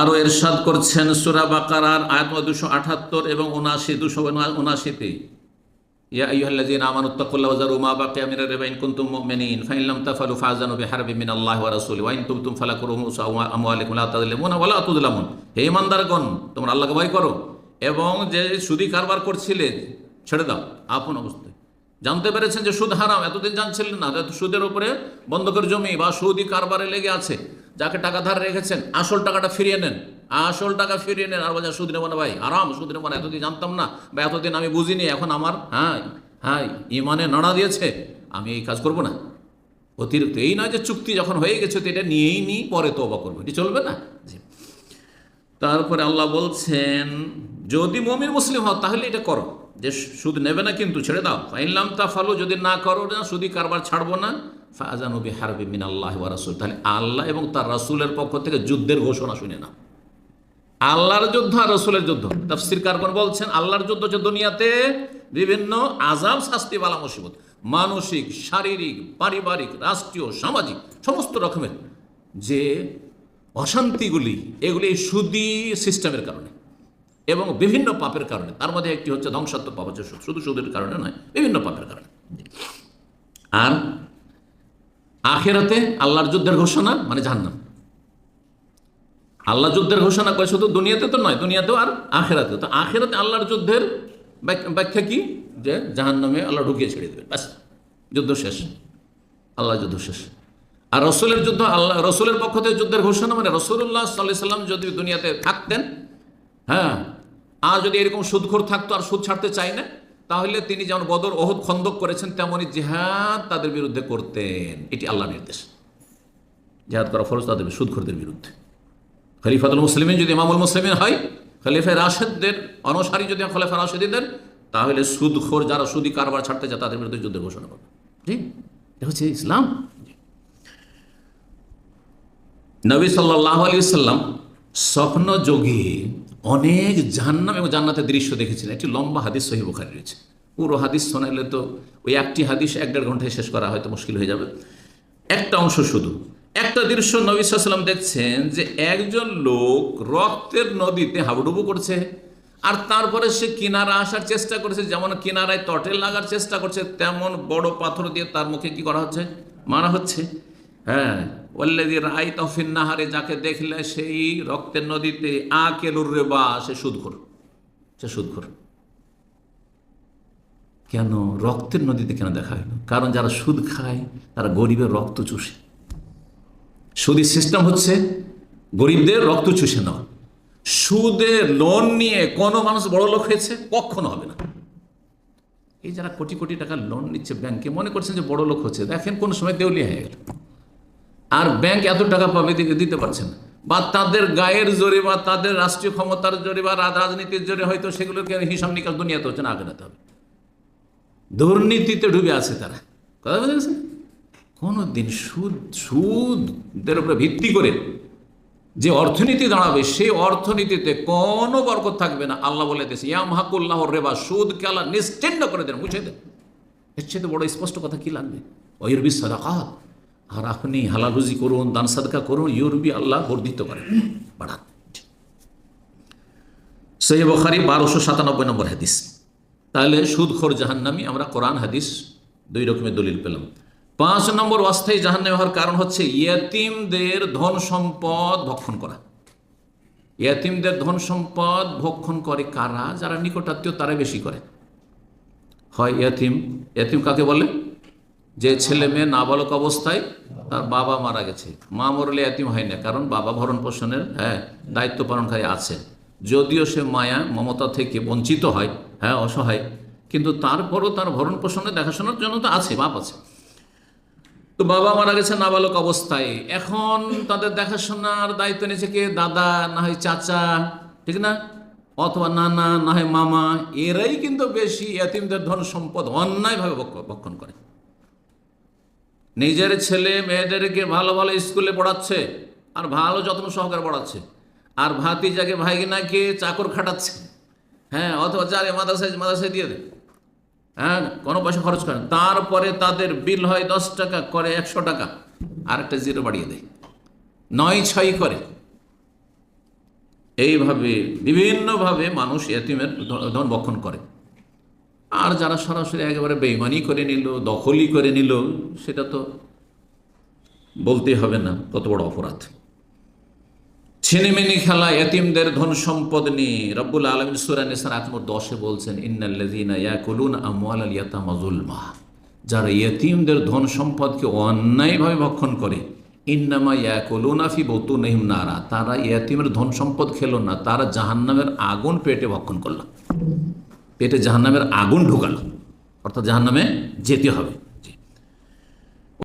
আরও এরশাদ করছেন সুরা বাকারার আয়াত দুশো আঠাত্তর এবং উনাশি দুশো উনাশিতে ইয়া আইয়ুহাল্লাযীনা আমানু তাকুল্লাহ ওয়া যারু মা বাকিয়া মিনার রিবা কুনতুম মুমিনিন ফা ইন লাম তাফআলু ফাযানু বিহারবিন মিনাল্লাহি ওয়া রাসূলিহি ওয়া ইন তুবতুম ফালাকুম রুউসু আমওয়ালিকুম লা তাযলিমুনা ওয়া লা তুযলামুন। হে ইমানদারগণ, তোমরা আল্লাহকে ভয় করো এবং যে সুদি কারবার করছিলে, ছেড়ে দাও, আপন অবস্থায়। জানতে পেরেছেন যে সুদ হারাম, এতদিন জানছিলেন না সুদের উপরে বন্ধকের জমি বা সুদি কারবারে লেগে আছে। যাকে টাকা ধার রেখেছেন, আসল টাকাটা ফিরিয়ে নেন। আসল টাকা ফিরিয়ে নেন। আর বলছেন সুদ নেব না ভাই আরাম সুদ নেব না এতদিন জানতাম না। বা এতদিন আমি বুঝিনি, এখন আমার হ্যাঁ হ্যাঁ ইমানে নাড়া দিয়েছে, আমি এই কাজ করব না। অতিরিক্ত, এই নয় যে চুক্তি যখন হয়ে গেছে, তো এটা নিয়েই নিই পরে তো অবা করব। এটি চলবে না? তারপরে আল্লাহ বলছেন, যদি মমিন মুসলিম হও, তাহলে এটা করো। যে সুদ নেবে না কিন্তু, ছেড়ে দাও। ফাইনলাম তা ফালো যদি না করো না, সুদি কারবার ছাড়বো না। ফাজানবি হারবি মিন আল্লাহ রাসুল। তাহলে আল্লাহ এবং তার রাসুলের পক্ষ থেকে যুদ্ধের ঘোষণা শুনে না আল্লাহর যুদ্ধ আর রসুলের যুদ্ধ। তফসির কারকন বলছেন, আল্লাহর যুদ্ধ হচ্ছে দুনিয়াতে বিভিন্ন আজাব শাস্তি বালা মুসিবত। মানসিক, শারীরিক, পারিবারিক, রাষ্ট্রীয়, সামাজিক, সমস্ত রকমের যে অশান্তিগুলি, এগুলি সুদি সিস্টেমের কারণে এবং বিভিন্ন পাপের কারণে। তার মধ্যে একটি হচ্ছে ধ্বংসাত্মক পাপ হচ্ছে। শুধু সুদের কারণে নয়, বিভিন্ন পাপের কারণে। আর আখেরাতে আল্লাহর যুদ্ধের ঘোষণা মানে জাহান্নাম। আল্লাহ যুদ্ধের ঘোষণা করে, শুধু দুনিয়াতে তো নয়, দুনিয়াতেও আর আখেরাতে তো আখেরাতে আল্লাহর যুদ্ধের ব্যাখ্যা- কি? যে জাহান্নামে আল্লাহ ঢুকিয়ে ছেড়ে দেবে, ব্যাস। যুদ্ধ শেষ। আল্লাহ যুদ্ধ শেষ। আর রসুলের যুদ্ধ, আল্লাহ, রসুলের পক্ষ থেকে যুদ্ধের ঘোষণা মানে রসুল্লাহ সাল্লাহ সাল্লাম যদি দুনিয়াতে থাকতেন হ্যাঁ আর যদি এরকম সুদখোর থাকতো আর সুদ ছাড়তে চায় না তাহলে তিনি যেমন বদর অহুদ খন্দক করেছেন তেমনই জেহাদ তাদের বিরুদ্ধে করতেন। এটি আল্লাহ নির্দেশ। জেহাদ করা ফরজ তাদের সুদখোরদের বিরুদ্ধে। খলিফাতুল মুসলিমিন যদি ইমামুল মুসলিমিন হয় খলিফা রাশেদদের অনুসারী যদি খলিফা রাশেদিদের, তাহলে সুদখোর যারা সুদি কারবার ছাড়তে যায়, তাদের বিরুদ্ধে যুদ্ধের ঘোষণা করবে। হচ্ছে ইসলাম। নবী সাল্লাহ আলী সাল্লাম স্বপ্ন যোগে অনেক জাহান্নাম এবং জান্নাতের দৃশ্য দেখেছিলেন। একটি লম্বা হাদিস সহি বুখারি রয়েছে। পুরো হাদিস শোনাইলে তো ওই একটি হাদিস এক দেড় ঘন্টায় শেষ করা হয়তো মুশকিল হয়ে যাবে। একটা অংশ শুধু। একটা দৃশ্য নবী সাল্লাম দেখছেন যে একজন লোক রক্তের নদীতে হাবুডুবু করছে আর তারপরে সে কিনারা আসার চেষ্টা করেছে, যেমন কিনারায় তটে লাগার চেষ্টা করছে, তেমন বড় পাথর দিয়ে তার মুখে কি করা হচ্ছে? মারা হচ্ছে। হ্যাঁ। ওল্লেদি রাই তফিন নাহারে যাকে দেখলে সেই রক্তের নদীতে আ কেলুর রে বা সে সুদখোর। সে সুদখোর। কেন? রক্তের নদীতে কেন দেখা হলো? কারণ যারা সুদ খায়, তারা গরিবের রক্ত চুষে। সুদি সিস্টেম হচ্ছে, গরিবদের রক্ত চুষে নেওয়া। সুদে লোন নিয়ে কোনো মানুষ বড় লোক হয়েছে, কখনো হবে না। এই যারা কোটি কোটি টাকা লোন নিচ্ছে ব্যাংকে মনে করছেন যে বড় লোক হচ্ছে। দেখেন কোন সময় দেউলিয়া হয়ে গেল। আর ব্যাংক এত টাকা পাবে দিতে পারছে না। বা তাদের গায়ের জোরে বা তাদের রাষ্ট্রীয় ক্ষমতার জোরে বা রাজনীতির জোরে হয়তো সেগুলোকে হিসাব নিকাশ দুনিয়াতে হচ্ছে না আগে নিতে হবে। দুর্নীতিতে ডুবে আছে তারা। কথা বুঝতে পেরেছেন? কোনো দিন সুদ, সুদের উপরে ভিত্তি করে যে অর্থনীতি দাঁড়াবে, সেই অর্থনীতিতে কোনো বরকত থাকবে না। আল্লাহ বলে দিয়েছে ইয়াম হাকুল্লাহ রেবা সুদকে আল্লাহ নিশ্চিন্ন করে দেন, মুছে দেন। এর চেয়ে বড় স্পষ্ট কথা কি লাগবে? ওয়ুরবি সাদাকাত। আর আপনি হালালুজি করুন, দান সাদকা করুন ইউরবি আল্লাহ বর্ধিত করেন। বাড়ান। সহি বখারি বারোশো সাতানব্বই নম্বর হাদিস। তাহলে সুদখোর জাহান্নামি, আমরা কোরআন হাদিস দুই রকমের দলিল পেলাম। পাঁচ নম্বর অস্থায়ী জাহান্নামী হওয়ার কারণ হচ্ছে ইয়াতিমদের ধন সম্পদ ভক্ষণ করা। ইয়তিমদের ধন সম্পদ ভক্ষণ করে কারা? যারা নিকটাত্মীয়, তারা বেশি করে। হয় ইয়তিম। ইয়াতিম কাকে বলে? যে ছেলে মেয়ে নাবালক অবস্থায় তার বাবা মারা গেছে। মা মরলে এতিম হয় না, কারণ বাবা ভরণ পোষণের হ্যাঁ দায়িত্ব পালনকারী আছে। যদিও সে মায়া, মমতা থেকে বঞ্চিত হয় হ্যাঁ অসহায়, কিন্তু তারপরও তার ভরণ পোষণে দেখাশোনার জন্য তো আছে, বাপ আছে। তো বাবা মারা গেছে নাবালক অবস্থায়। এখন তাদের দেখাশোনার দায়িত্ব নিয়েছে কে? দাদা, না হয় চাচা, ঠিক না? অথবা নানা, না হয় মামা, এরাই কিন্তু বেশি এতিমদের ধন সম্পদ অন্যায়ভাবে ভক্ষ- ভক্ষণ করে। নিজের ছেলে মেয়েদেরকে ভালো ভালো স্কুলে পড়াচ্ছে আর ভালো যত্ন সহকারে পড়াচ্ছে। আর ভাতি ভাতিজাকে ভাইগিনাকে চাকর খাটাচ্ছে। হ্যাঁ অথবা যারে মাদ্রাসায় মাদ্রাসায় দিয়ে দেয় হ্যাঁ কোনো পয়সা খরচ করেন তারপরে তাদের বিল হয় দশ টাকা, করে একশো টাকা। আর একটা জিরো বাড়িয়ে দেয়। নয় ছয় করে। এইভাবে বিভিন্নভাবে মানুষ এতিমের ধন বক্ষণ করে। আর যারা সরাসরি একেবারে বেইমানি করে নিল, দখলই করে নিল, সেটা তো বলতে হবে না, কত বড় অপরাধ। ছিনিমিনি খেলা, এতিমদের ধন সম্পদ নিয়ে রব্বুল আলম আত্মর দশে বলছেন ইন্নাল্লাযীনা ইয়াকুলুন যারা ইয়তিমদের ধন সম্পদকে অন্যায়ভাবে ভক্ষণ করে, ইন্নামা ইয়াকুলুনা ফি বুতুনিহিম নারা। তারা ইয়তিমের ধন সম্পদ খেলো না, তারা জাহান্নামের আগুন পেটে ভক্ষণ করল। পেটে জাহান্নামের আগুন ঢুকালো অর্থাৎ জাহান্নামে যেতে হবে।